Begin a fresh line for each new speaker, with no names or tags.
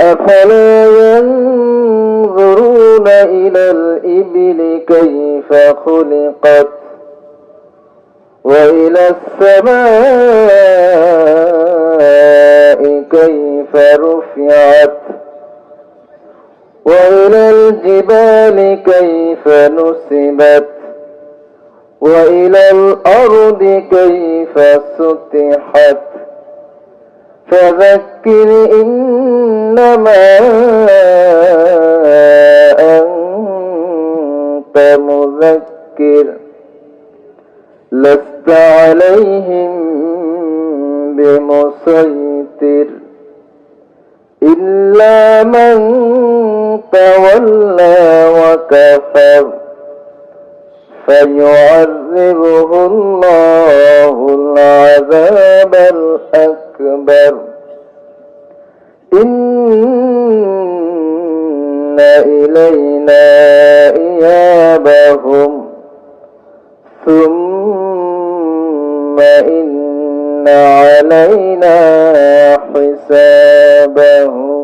أفلا ينظرون إلى الإبل كيف خلقت وإلى السماء كيف رفعت وإلى الجبال كيف نسبت وإلى الأرض كيف سطحت فذكر إنما أنت مذكر. لست عليهم بمسيطر. إلا من تولى وكفر فيعذبه الله العذاب الأكبر إن إلينا إيابهم. ثم إن علينا حسابهم.